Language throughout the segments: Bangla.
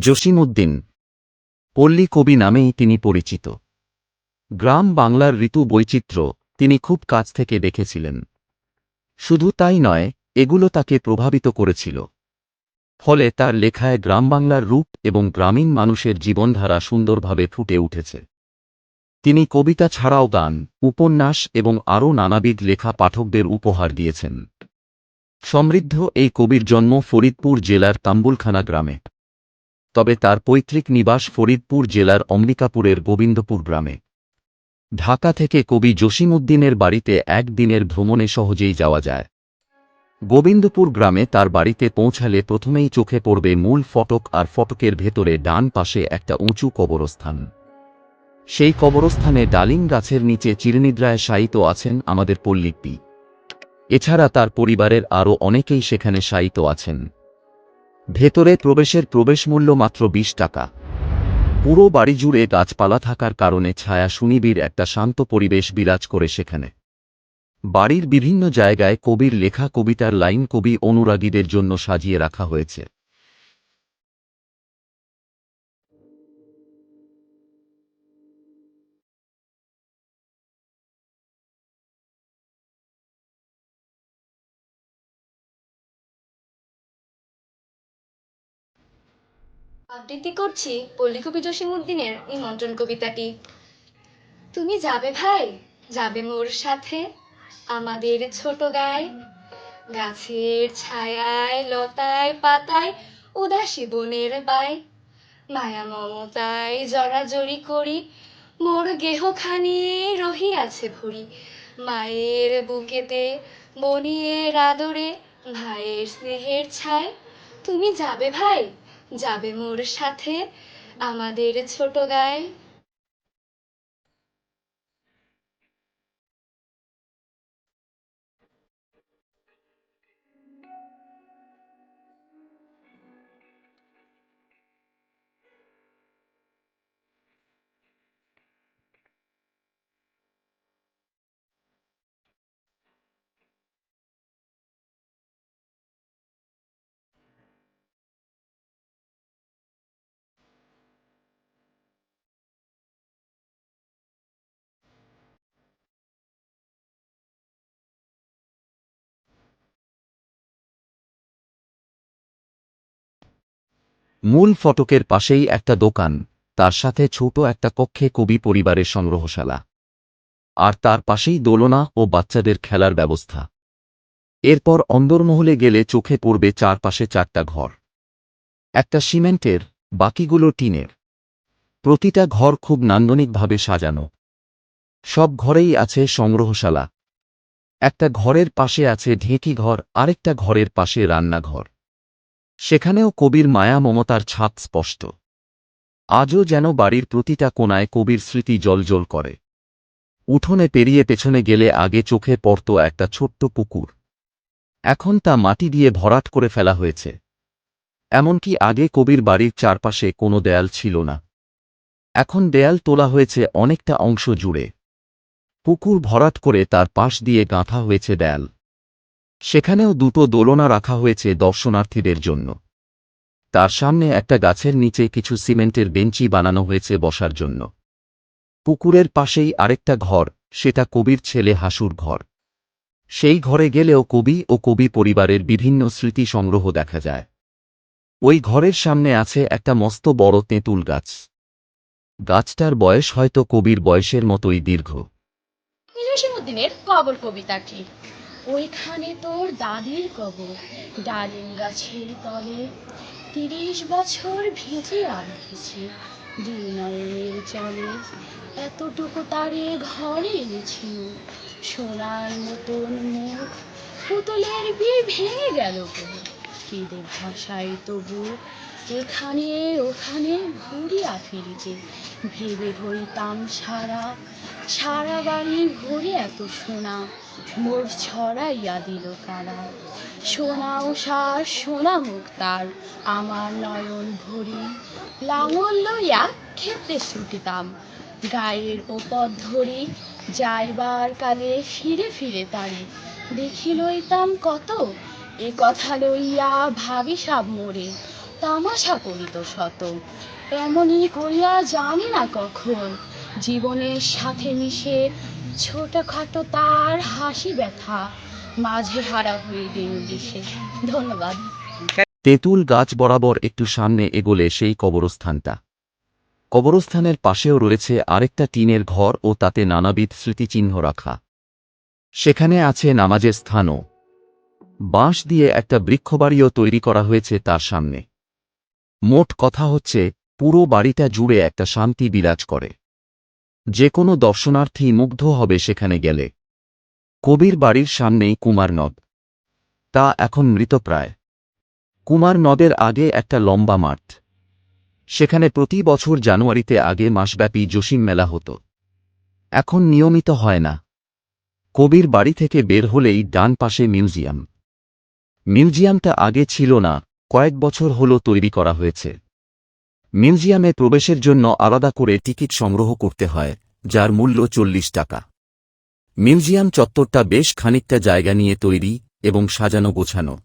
জসিমউদ্দিন। পল্লী কবি নামেই তিনি পরিচিত। গ্রাম বাংলার ঋতু বৈচিত্র্য তিনি খুব কাছ থেকে দেখেছিলেন। শুধু তাই নয়, এগুলো তাকে প্রভাবিত করেছিল। ফলে তার লেখায় গ্রামবাংলার রূপ এবং গ্রামীণ মানুষের জীবনধারা সুন্দরভাবে ফুটে উঠেছে। তিনি কবিতা ছাড়াও গান, উপন্যাস এবং আরও নানাবিধ লেখা পাঠকদের উপহার দিয়েছেন। সমৃদ্ধ এই কবির জন্ম ফরিদপুর জেলার তাম্বুলখানা গ্রামে। তবে তার পৈতৃক নিবাস ফরিদপুর জেলার অম্বিকাপুরের গোবিন্দপুর গ্রামে। ঢাকা থেকে কবি জসিমউদ্দিনের বাড়িতে একদিনের ভ্রমণে সহজেই যাওয়া যায়। গোবিন্দপুর গ্রামে তার বাড়িতে পৌঁছালে প্রথমেই চোখে পড়বে মূল ফটক আর ফটকের ভেতরে ডান পাশে একটা উঁচু কবরস্থান। সেই কবরস্থানে ডালিম গাছের নিচে চিরনিদ্রায় শায়িত আছেন আমাদের পল্লিকপি এছাড়া তার পরিবারের আরও অনেকেই সেখানে শায়িত আছেন। ভেতরে প্রবেশের প্রবেশ মূল্য মাত্র বিশ টাকা। পুরো বাড়ি জুড়ে গাছপালা থাকার কারণে ছায়া সুনিবিড় একটা শান্ত পরিবেশ বিরাজ করে সেখানে। বাড়ির বিভিন্ন জায়গায় কবির লেখা, কবিতার লাইন কবি অনুরাগীদের জন্য সাজিয়ে রাখা হয়েছে। আবৃত্তি করছি পল্লীকবি জসিমউদ্দিনের নিমন্ত্রণ কবিতাটি। তুমি যাবে ভাই, যাবে মোর সাথে, আমাদের ছোট গায়ে গাছের ছায়ায়, লতায়, পাতায়, উদাসী বনের বাই। মায়া মমতায় জড়াজড়ি করি, মোর গেহখানি রহিয়াছে ভরি। মায়ের বুকেতে, বনিয়ের আদরে, ভাইয়ের স্নেহের ছায়। তুমি যাবে ভাই যাবে মোর সাথে আমাদের ছোট গায়ে। মূল ফটকের পাশেই একটা দোকান, তার সাথে ছোট একটা কক্ষে কবি পরিবারের সংগ্রহশালা। আর তার পাশেই দোলনা ও বাচ্চাদের খেলার ব্যবস্থা। এরপর অন্দরমহলে গেলে চোখে পড়বে চারপাশে চারটা ঘর। একটা সিমেন্টের, বাকিগুলো টিনের। প্রতিটা ঘর খুব নান্দনিকভাবে সাজানো। সব ঘরেই আছে সংগ্রহশালা। একটা ঘরের পাশে আছে ঢেঁকি ঘর, আরেকটা ঘরের পাশে রান্নাঘর। সেখানেও কবির মায়া মমতার ছাপ স্পষ্ট। আজও যেন বাড়ির প্রতিটা কোনায় কবির স্মৃতি জলজল করে। উঠোনে পেরিয়ে পেছনে গেলে আগে চোখে পড়ত একটা ছোট্ট পুকুর। এখন তা মাটি দিয়ে ভরাট করে ফেলা হয়েছে। এমনকি আগে কবির বাড়ির চারপাশে কোনো দেয়াল ছিল না। এখন দেয়াল তোলা হয়েছে অনেকটা অংশ জুড়ে। পুকুর ভরাট করে তার পাশ দিয়ে গাঁথা হয়েছে দেয়াল। সেখানেও দুটো দোলনা রাখা হয়েছে দর্শনার্থীদের জন্য। তার সামনে একটা গাছের নিচে কিছু সিমেন্টের বেঞ্চি বানানো হয়েছে বসার জন্য। পুকুরের পাশেই আরেকটা ঘর, সেটা কবির ছেলে হাসুর ঘর। সেই ঘরে গেলেও কবি ও কবি পরিবারের বিভিন্ন স্মৃতি সংগ্রহ দেখা যায়। ওই ঘরের সামনে আছে একটা মস্ত বড় তেঁতুল গাছ। গাছটার বয়স হয়তো কবির বয়সের মতোই দীর্ঘ। ওইখানে তোর দাদির কবর, ডালিম গাছের তলে। তিরিশ বছর ভিজে আনতেছি দুই জলে এতটুকু তারে ঘরে এনেছি। সোনার মতন মুখ, পুতুলের বিয়ে ভেঙে গেল কেঁদে ভাষায় তবু এখানে ওখানে ঘুরিয়া ফিরিতে, ভেবে হইতাম সারা সারা বাড়ি ঘুরে এত সোনা। মোর ছড়াইয়া দিল কারা? সোনা ও সার, সোনা মুখ তার, আমার নয়ন ভরি। লাঙল লইয়া ক্ষেত্রে ছুটিতাম, গায়ের ওপর ধরি। যাইবার কালে ফিরে ফিরে তারে দেখি লইতাম কত, এ কথা লইয়া ভাবি সাব মোরে। তামাশা করিত শত, এমনই করিয়া জানি না কখন। জীবনের সাথে মিশে ছোটখাটো তার হাসি ব্যথা, মাঝে হারা হয়ে দিন দিশে। ধন্যবাদ। তেঁতুল গাছ বরাবর একটু সামনে এগোলে সেই কবরস্থানটা। কবরস্থানের পাশেও রয়েছে আরেকটা টিনের ঘর ও তাতে নানাবিধ স্মৃতিচিহ্ন রাখা। সেখানে আছে নামাজের স্থানও। বাঁশ দিয়ে একটা বৃক্ষবাড়িও তৈরি করা হয়েছে তার সামনে। মোট কথা হচ্ছে, পুরো বাড়িটা জুড়ে একটা শান্তি বিরাজ করে। যে কোনো দর্শনার্থী মুগ্ধ হবে সেখানে গেলে। কবির বাড়ির সামনেই কুমার নদ। তা এখন মৃতপ্রায়। কুমার নদের আগে একটা লম্বা মাঠ। সেখানে প্রতি বছর জানুয়ারিতে আগে মাসব্যাপী জসিম মেলা হতো। এখন নিয়মিত হয় না। কবির বাড়ি থেকে বের হলেই ডান পাশে মিউজিয়াম। মিউজিয়ামটা আগে ছিল না, কয়েক বছর হলো তৈরি করা হয়েছে। মিউজিয়ামে প্রবেশের জন্য আলাদা করে টিকিট সংগ্রহ করতে হয়, যার মূল্য চল্লিশ টাকা। মিউজিয়াম চত্বরটা বেশ খানিকটা জায়গা নিয়ে তৈরি এবং সাজানো গোছানো।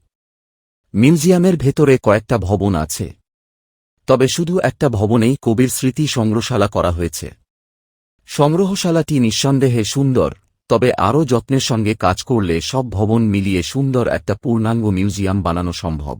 মিউজিয়ামের ভেতরে কয়েকটা ভবন আছে। তবে শুধু একটা ভবনেই কবির স্মৃতি সংগ্রহশালা করা হয়েছে। সংগ্রহশালাটি নিঃসন্দেহে সুন্দর, তবে আরও যত্নের সঙ্গে কাজ করলে সব ভবন মিলিয়ে সুন্দর একটা পূর্ণাঙ্গ মিউজিয়াম বানানো সম্ভব।